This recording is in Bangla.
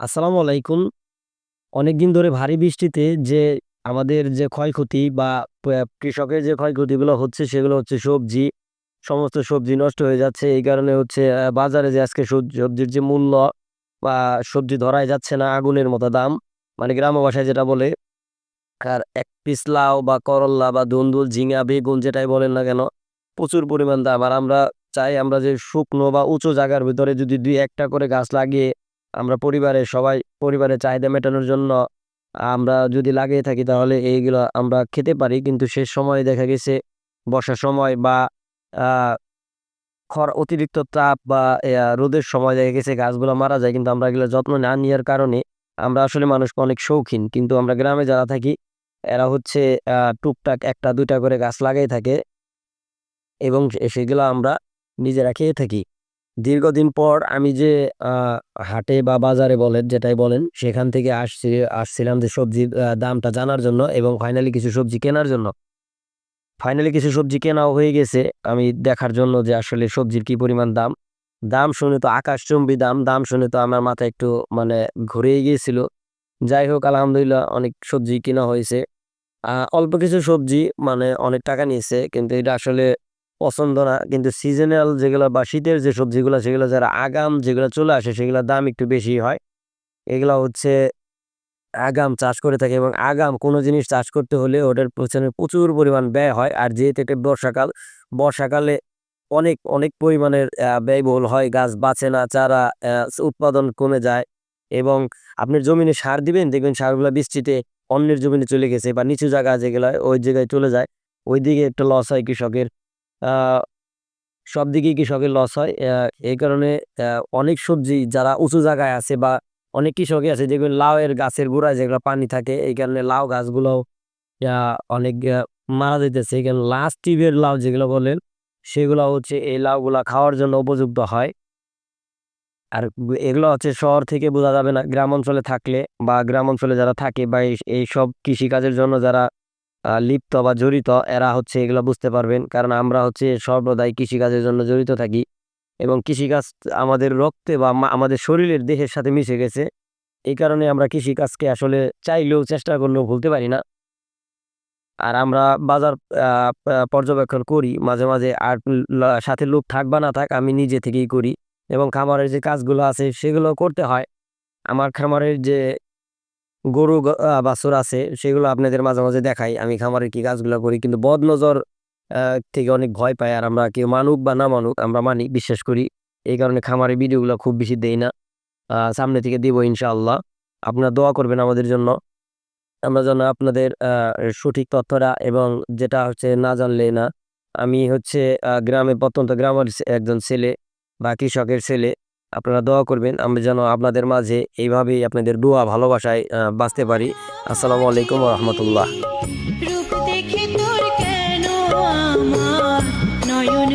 আসসালামু আলাইকুম। অনেকদিন ধরে ভারী বৃষ্টিতে যে আমাদের যে ক্ষয়ক্ষতি বা কৃষকের যে ক্ষয়ক্ষতিগুলো হচ্ছে সেগুলো হচ্ছে সবজি, সমস্ত সবজি নষ্ট হয়ে যাচ্ছে। এই কারণে হচ্ছে বাজারে যে আজকে সব সবজির যে মূল্য বা সবজি ধরাই যাচ্ছে না আগুনের মতো দাম। মানে গ্রাম্য ভাষায় যেটা বলে আর এক পিস লাউ বা করল্লা বা ধুন্দুল, ঝিঙা, বেগুন যেটাই বলেন না কেন প্রচুর পরিমাণ দাম। আর আমরা চাই আমরা যে শুকনো বা উঁচু জায়গার ভিতরে যদি দুই একটা করে গাছ লাগিয়ে আমরা পরিবারের সবাই পরিবারের চাহিদা মেটানোর জন্য আমরা যদি লাগিয়ে থাকি তাহলে এইগুলা আমরা খেতে পারি। কিন্তু শেষ সময়ে দেখা গেছে বর্ষার সময় বা খরা অতিরিক্ত তাপ বা রোদের সময় দেখা গেছে গাছগুলো মারা যায়। কিন্তু আমরা এগুলো যত্ন না নেওয়ার কারণে আমরা আসলে মানুষ অনেক শৌখিন। কিন্তু আমরা গ্রামে যারা থাকি, এরা হচ্ছে টুকটাক ১ টা ২ টা করে গাছ লাগাই থাকে। এবং সেগুলা আমরা নিজেরা খেয়ে থাকি। দীর্ঘদিন পর আমি যে হাটে বা বাজারে বলেন যেটাই বলেন সেখান থেকে আসছি আসছিলাম যে সবজির দামটা জানার জন্য এবং ফাইনালি কিছু সবজি কেনার জন্য। ফাইনালি কিছু সবজি কেনাও হয়ে গেছে আমি দেখার জন্য যে আসলে সবজির কি পরিমাণ দাম। দাম শুনে তো আকাশচুম্বী দাম, দাম শুনে তো আমার মাথা একটু মানে ঘুরেই গিয়েছিল। যাই হোক আলহামদুলিল্লাহ অনেক সবজি কেনা হয়েছে। অল্প কিছু সবজি মানে অনেক টাকা নিয়েছে। কিন্তু এটা আসলে পছন্দ না। কিন্তু সিজনাল যেগুলো বা শীতের যে সবজিগুলা সেগুলো যারা আগাম যেগুলো চলে আসে সেগুলোর দাম একটু বেশি হয়। এগুলা হচ্ছে আগাম চাষ করে থাকে এবং আগাম কোনো জিনিস চাষ করতে হলে ওটার পেছনে প্রচুর পরিমাণ ব্যয় হয়। আর যেহেতু এটা বর্ষাকাল, বর্ষাকালে অনেক, অনেক পরিমাণের ব্যয়বহুল হয়। গাছ বাঁচে না, চারা উৎপাদন কমে যায় এবং আপনি জমিনে সার দিবেন দেখবেন সারগুলা বৃষ্টিতে অন্যের জমিনে চলে গেছে বা নিচু জায়গা যেগুলা ওই জায়গায় চলে যায়। ওইদিকে একটা লস হয় কৃষকের। সব দিকেই কৃষকের লস হয়। এই কারণে অনেক সবজি যারা উঁচু জায়গায় আছে বা অনেক কৃষকই আছে দেখবেন লাউয়ের গাছের গোড়ায় যেগুলো পানি থাকে, এই কারণে লাউ গাছগুলোও, আ, অনেক মারা যাইতেছে। এখানে লাস্ট টিভের লাউ যেগুলো বলেন, সেগুলো হচ্ছে এই লাউগুলা খাওয়ার জন্য উপযুক্ত হয়। আর এগুলো হচ্ছে শহর থেকে বোঝা যাবে না। গ্রাম অঞ্চলে থাকলে বা গ্রাম অঞ্চলে যারা থাকে বা এই এইসব কৃষিকাজের জন্য যারা লিপ্ত বা জড়িত এরা হচ্ছে এগুলো বুঝতে পারবেন। কারণ আমরা হচ্ছে সর্বদাই কৃষিকাজের জন্য জড়িত থাকি এবং কৃষিকাজ আমাদের রক্তে বা আমাদের শরীরের দেহের সাথে মিশে গেছে। এই কারণে আমরা কৃষিকাজকে আসলে চাইলেও চেষ্টা করলেও ভুলতে পারি না। আর আমরা বাজার পর্যবেক্ষণ করি মাঝে, মাঝে আর সাথে লোক থাক বা না থাক আমি নিজে থেকেই করি এবং খামারের যে কাজগুলো আছে সেগুলো করতে হয়। আমার খামারের যে গরু গ বাছুর আছে সেগুলো আপনাদের মাঝে, মাঝে দেখাই। আমি খামারের কি কাজগুলা করি। কিন্তু বদনজর আ থেকে অনেক ভয় পাই। আর আমরা কেউ মানুক বা না মানুক আমরা মানি, বিশ্বাস করি। এই কারণে খামারের ভিডিওগুলা খুব বেশি দেই না। সামনে থেকে দিব ইনশাআল্লাহ। আপনারা দোয়া করবেন আমাদের জন্য। আমরা যেন আপনাদের সঠিক তথ্যটা এবং যেটা হচ্ছে না জানলে না। আমি হচ্ছে গ্রামে প্রত্যন্ত গ্রামের একজন ছেলে বা কৃষকের ছেলে। আপনারা দোয়া করবেন। আমি যেন আপনাদের মাঝে এইভাবেই আপনাদের দোয়া, ভালোবাসায় বাঁচতে পারি। আসসালামু আলাইকুম রহমতুল্লাহ নয়ন